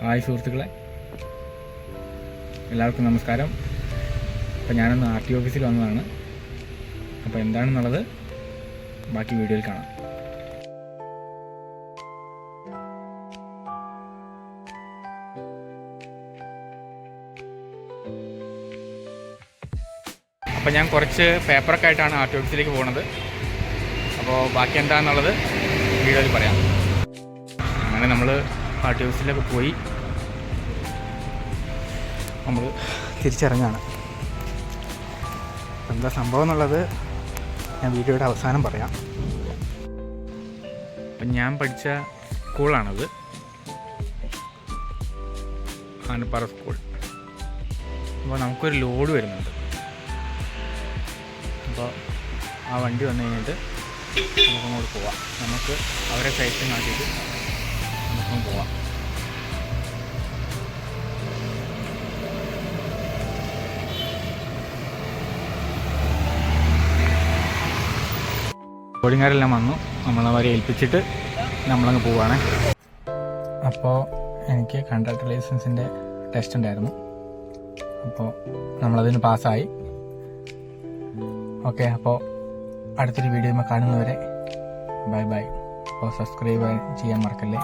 Hi സുഹൃത്തുക്കളെ. എല്ലാവർക്കും നമസ്കാരം. അപ്പം ഞാനൊന്ന് ആർ ടി ഓഫീസിൽ വന്നതാണ്. അപ്പോൾ എന്താണെന്നുള്ളത് ബാക്കി വീഡിയോയിൽ കാണാം. അപ്പോൾ ഞാൻ കുറച്ച് പേപ്പറൊക്കെ ആയിട്ടാണ് ആർ ടി ഓഫീസിലേക്ക് പോകുന്നത് അപ്പോൾ ബാക്കി എന്താണെന്നുള്ളത് വീഡിയോയിൽ പറയാം. അങ്ങനെ നമ്മൾ ആർ ഓഫീസിലൊക്കെ പോയി നമ്മൾ തിരിച്ചിറങ്ങാണ്. എന്താ സംഭവം എന്നുള്ളത് ഞാൻ വീഡിയോയുടെ അവസാനം പറയാം. അപ്പം ഞാൻ പഠിച്ച സ്കൂളാണത്. ആനപ്പാറ സ്കൂൾ. അപ്പോൾ നമുക്കൊരു ലോഡ് വരുന്നുണ്ട്. അപ്പോൾ ആ വണ്ടി വന്നു കഴിഞ്ഞിട്ട് നമുക്കങ്ങോട്ട് പോവാം. നമുക്ക് അവരെ സൈറ്റിൽ കാട്ടിയിട്ട് നമുക്കും പോവാം. കോടിങ്ങാരെല്ലാം വന്നു. നമ്മളവരെ ഏൽപ്പിച്ചിട്ട് നമ്മളങ്ങ് പോവാണ്. അപ്പോൾ എനിക്ക് കണ്ടക്ടർ ലൈസൻസിന്റെ ടെസ്റ്റ് ഉണ്ടായിരുന്നു. അപ്പോൾ നമ്മളതിന് പാസ്സായി. ഓക്കെ അപ്പോൾ അടുത്തൊരു വീഡിയോ കാണുന്നവരെ ബൈ ബൈ. അപ്പോൾ സബ്സ്ക്രൈബ് ചെയ്യാൻ മറക്കല്ലേ?